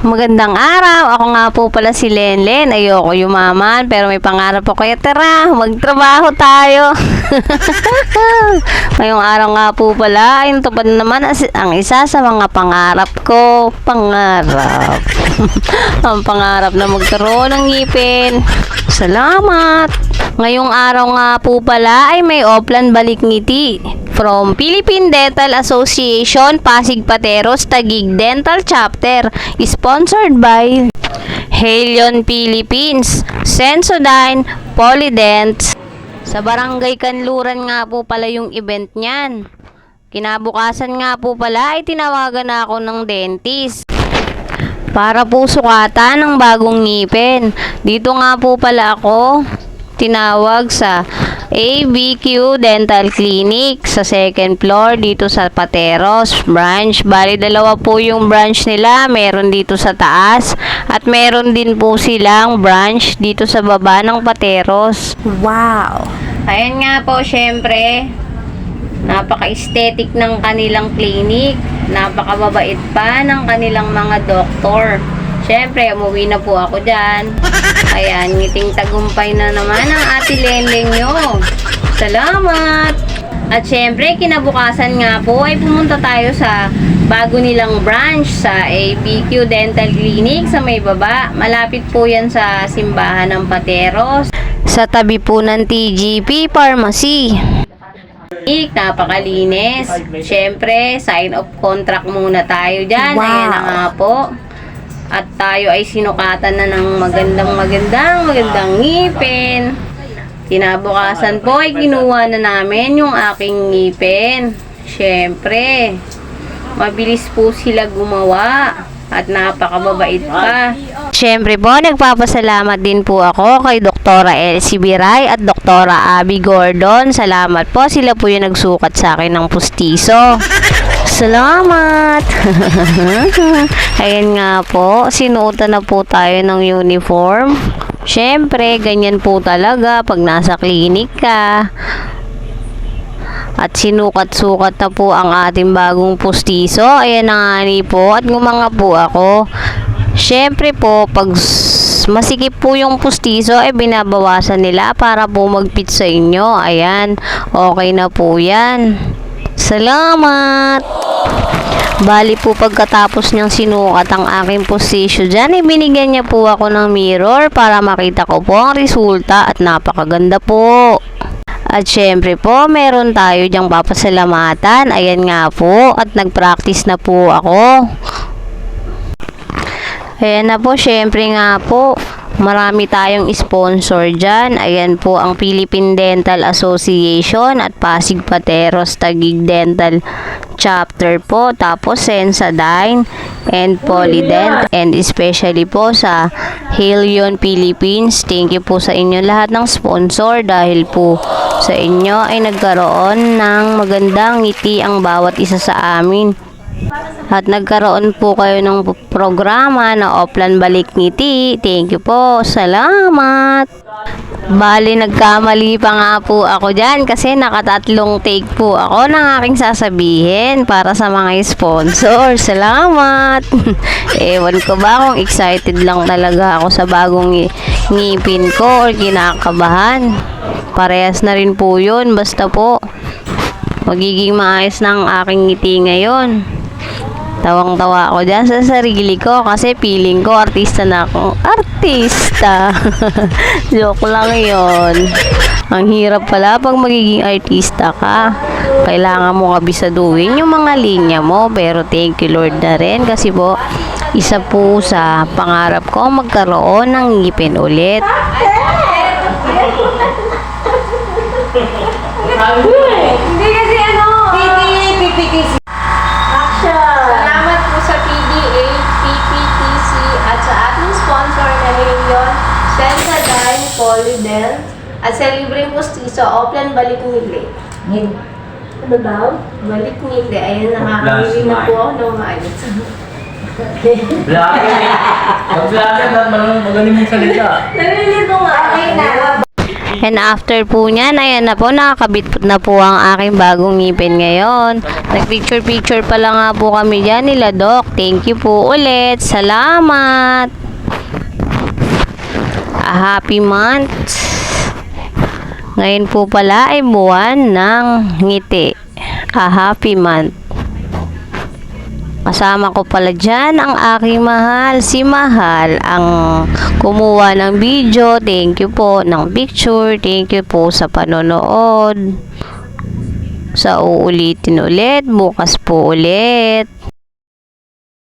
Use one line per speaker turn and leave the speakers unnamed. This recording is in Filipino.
Magandang araw. Ako nga po pala si Lenlen. Ayoko yumaman, pero may pangarap po kaya tara, magtrabaho tayo. Ngayong araw nga po pala, ay natupad na naman ang isa sa mga pangarap ko. Pangarap. ang pangarap na magkaroon ng ngipin. Salamat. Ngayong araw nga po pala ay may Oplan Balik Ngiti from Philippine Dental Association Pasig Pateros Tagig Dental Chapter sponsored by Halion Philippines Sensodyne Polydent Sa Barangay Kanluran nga po pala yung event niyan. Kinabukasan nga po pala ay tinawagan na ako ng dentist para po sukatan ng bagong ngipin. Dito nga po pala ako tinawag sa ABQ Dental Clinic sa second floor dito sa Pateros branch. Bali dalawa po yung branch nila. Meron dito sa taas at meron din po silang branch dito sa baba ng Pateros.
Wow!
Ayan nga po, syempre, napaka-aesthetic ng kanilang clinic. Napakababait pa ng kanilang mga doktor. Syempre, umuwi na po ako dyan. Ayan, ngiting tagumpay na naman ang ate Lenleng nyo. Salamat! At syempre, kinabukasan nga po ay pumunta tayo sa bago nilang branch sa ABQ Dental Clinic sa may baba. Malapit po yan sa simbahan ng Pateros. Sa tabi po ng TGP Pharmacy. Ik, napakalinis. Siyempre, sign of contract muna tayo dyan.
Wow.
Ayan na nga po. At tayo ay sinukatan na ng magandang magandang magandang ngipin. Kinabukasan po ay kinuha na namin yung aking ngipin. Siyempre, mabilis po sila gumawa at napakababait pa. Siyempre po, nagpapasalamat din po ako kay Doktora Elsie Biray at Doktora Abby Gordon. Salamat po, sila po yung nagsukat sa akin ng pustiso. Salamat! Ayan nga po, sinuotan na po tayo ng uniform. Siyempre, ganyan po talaga pag nasa klinik ka. At sinukat-sukat na po ang ating bagong pustiso. Ayan na nga ni po. At ngumanga po ako. Siyempre po, pag masikip po yung pustiso, eh binabawasan nila para po magpit sa inyo. Ayan. Okay na po yan. Salamat! Bali po pagkatapos niyang sinukat ang aking posisyo dyan, eh binigyan niya po ako ng mirror para makita ko po ang resulta at napakaganda po. At syempre po, meron tayo diyang papasalamatan. Ayan nga po. At nag-practice na po ako. Ayan na po, syempre nga po. Marami tayong sponsor dyan. Ayan po ang Philippine Dental Association at Pasig Pateros Tagig Dental Chapter po. Tapos Sensodyne and Polydent and especially po sa Halion Philippines. Thank you po sa inyo lahat ng sponsor dahil po sa inyo ay nagkaroon ng magandang ngiti ang bawat isa sa amin. At nagkaroon po kayo ng programa na Oplan Balik Ngiti. Thank you po. Salamat. Bali, nagkamali pa nga po ako dyan kasi nakatatlong take po ako ng aking sasabihin para sa mga sponsor. Salamat. Ewan ko ba kung excited lang talaga ako sa bagong ngi- ngipin ko or kinakabahan. Parehas na rin po yun. Basta po, magiging maayos ang aking ngiti ngayon. Tawang-tawa ako dyan sa sarili ko kasi feeling ko artista na ako. Artista! Joke lang yon. Ang hirap pala pag magiging artista ka. Kailangan mo kabisaduhin yung mga linya mo. Pero thank you Lord na rin kasi po isa po sa pangarap ko magkaroon ng ngipin ulit. Ngayon, Sensodyne Polydent at sa libreng postiso, Oplan Balik Ngili. Ano daw? Balik Ngili. Ayun, nakakabili na po ako ng maayos.
Vlogger, dapat marunong magaling mong salita.
Nalilito nga.
Okay na.
And after po niyan, ayan na po, nakakabit na po ang aking bagong ngipin ngayon. Nag-picture-picture pa lang nga po kami dyan nila, Doc. Thank you po ulit. Salamat. A happy month. Ngayon po pala ay buwan ng ngiti. A happy month. Kasama ko pala dyan ang aking mahal, si Mahal, ang kumuha ng video. Thank you po ng picture. Thank you po sa panonood. Sa uulitin ulit, bukas po ulit.